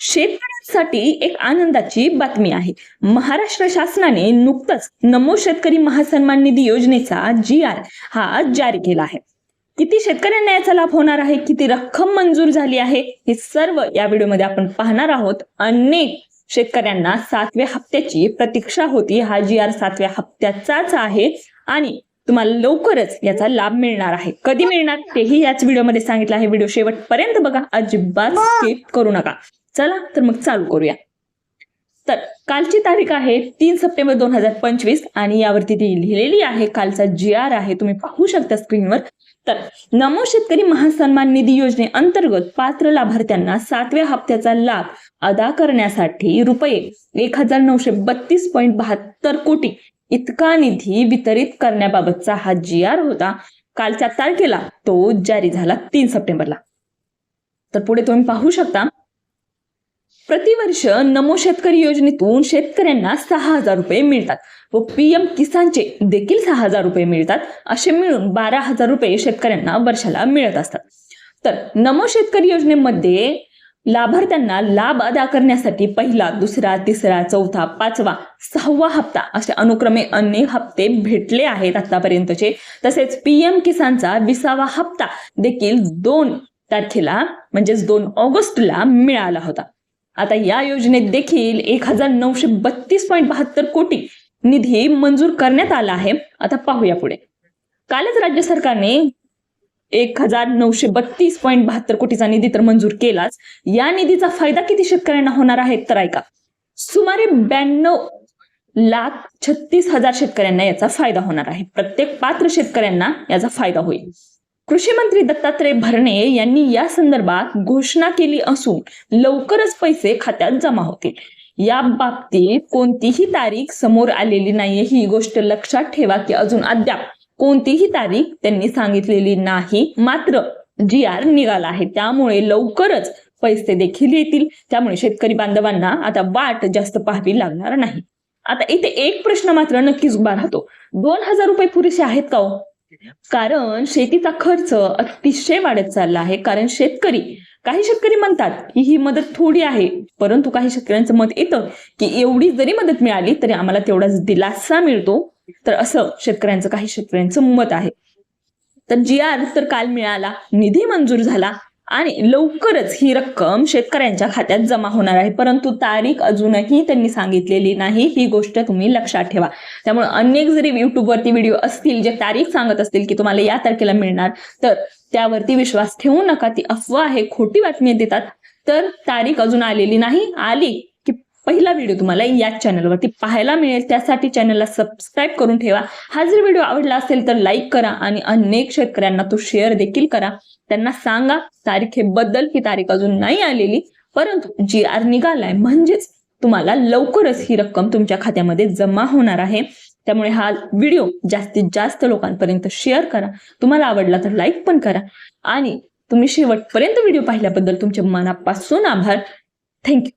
शेतकऱ्यांसाठी एक आनंदाची बातमी आहे. महाराष्ट्र शासनाने नुकतंच नमो शेतकरी महासन्मान निधी योजनेचा जी आर हा जारी केला आहे. किती शेतकऱ्यांना याचा लाभ होणार आहे? किती रक्कम मंजूर झाली आहे? हे सर्व या व्हिडिओमध्ये आपण पाहणार आहोत. अनेक शेतकऱ्यांना सातव्या हप्त्याची प्रतीक्षा होती. हा जी आर सातव्या हप्त्याचाच आहे आणि तुम्हाला लवकरच याचा लाभ मिळणार आहे. कधी मिळणार? तेही याच व्हिडिओमध्ये सांगितलं आहे. व्हिडिओ शेवटपर्यंत बघा. अजिबात स्किप करू नका. चला तर मग चालू करूया. तर कालची तारीख आहे तीन सप्टेंबर दोन हजार पंचवीस आणि यावरती ती लिहिलेली आहे. कालचा जी आर आहे तुम्ही पाहू शकता स्क्रीनवर. तर नमो शेतकरी महासन्मान निधी योजनेअंतर्गत पात्र लाभार्थ्यांना सातव्या हप्त्याचा लाभ अदा करण्यासाठी रुपये एक हजार नऊशे बत्तीस पॉईंट बहात्तर कोटी इतका निधी वितरित करण्याबाबतचा हा जी आर होता. कालच्या तारखेला तो जारी झाला तीन सप्टेंबरला. तर पुढे तुम्ही पाहू शकता प्रतिवर्ष नमो शेतकरी योजनेतून शेतकऱ्यांना सहा हजार रुपये मिळतात व पीएम किसानचे देखील सहा हजार रुपये मिळतात असे मिळून बारा हजार रुपये शेतकऱ्यांना वर्षाला मिळत असतात. तर नमो शेतकरी योजनेमध्ये लाभार्थ्यांना लाभ अदा करण्यासाठी पहिला दुसरा तिसरा चौथा पाचवा सहावा हप्ता असे अनुक्रमे अनेक हप्ते भेटले आहेत आतापर्यंतचे. तसेच पीएम किसानचा विसावा हप्ता देखील दोन तारखेला म्हणजेच दोन ऑगस्टला मिळाला होता. आता या योजनेत देखील एक हजार नऊशे बत्तीस पॉईंट बहात्तर कोटी निधी मंजूर करण्यात आला आहे. आता पाहूया पुढे. कालच राज्य सरकारने एक हजार नऊशे बत्तीस पॉईंट बहात्तर कोटीचा निधी तर मंजूर केलाच. या निधीचा फायदा किती शेतकऱ्यांना होणार आहे तर ऐका. सुमारे ब्याण्णव लाख छत्तीस हजार शेतकऱ्यांना याचा फायदा होणार आहे. प्रत्येक पात्र शेतकऱ्यांना याचा फायदा होईल. कृषी मंत्री दत्तात्रय भरणे यांनी या संदर्भात घोषणा केली असून लवकरच पैसे खात्यात जमा होतील. या बाबतीत कोणतीही तारीख समोर आलेली नाहीये ही गोष्ट लक्षात ठेवा की अजून अद्याप कोणतीही तारीख त्यांनी सांगितलेली नाही. मात्र जी आर निघाला आहे त्यामुळे लवकरच पैसे देखील येतील. त्यामुळे शेतकरी बांधवांना आता वाट जास्त पाहावी लागणार नाही. आता इथे एक प्रश्न मात्र नक्कीच उभा राहतो. दोन हजार रुपये पुरेसे आहेत का हो? कारण शेतीचा खर्च अतिशय वाढत चालला आहे. कारण शेतकरी काही शेतकरी म्हणतात की ही मदत थोडी आहे. परंतु काही शेतकऱ्यांचं मत येतं की एवढी जरी मदत मिळाली तरी आम्हाला तेवढाच दिलासा मिळतो. तर असं शेतकऱ्यांचं काही शेतकऱ्यांचं मत आहे. तर जी आर तर काल मिळाला निधी मंजूर झाला आणि लवकरच ही रक्कम शेतकऱ्यांच्या खात्यात जमा होणार आहे. परंतु तारीख अजूनही त्यांनी सांगितलेली नाही. ही गोष्ट तुम्ही लक्षात ठेवा. त्यामुळे अनेक जरी युट्यूबवरती व्हिडिओ असतील जे तारीख सांगत असतील की तुम्हाला या तारखेला मिळणार तर त्यावरती विश्वास ठेवू नका. ती अफवा आहे खोटी बातमी देतात. तर तारीख अजून आलेली नाही. आली पहिला व्हिडिओ तुम्हाला याच चॅनलवरती पाहायला मिळेल. त्यासाठी चॅनलला सबस्क्राईब करून ठेवा. हा जर व्हिडिओ आवडला असेल तर लाईक करा आणि अनेक शेतकऱ्यांना तो शेअर देखील करा. त्यांना सांगा तारखेबद्दल ही तारीख अजून नाही आलेली. परंतु जी आर निघालाय. म्हणजेच तुम्हाला लवकरच ही रक्कम तुमच्या खात्यामध्ये जमा होणार आहे. त्यामुळे हा व्हिडिओ जास्तीत जास्त लोकांपर्यंत शेअर करा. तुम्हाला आवडला तर लाईक पण करा. आणि तुम्ही शेवटपर्यंत व्हिडिओ पाहिल्याबद्दल तुमच्या मनापासून आभार. थँक्यू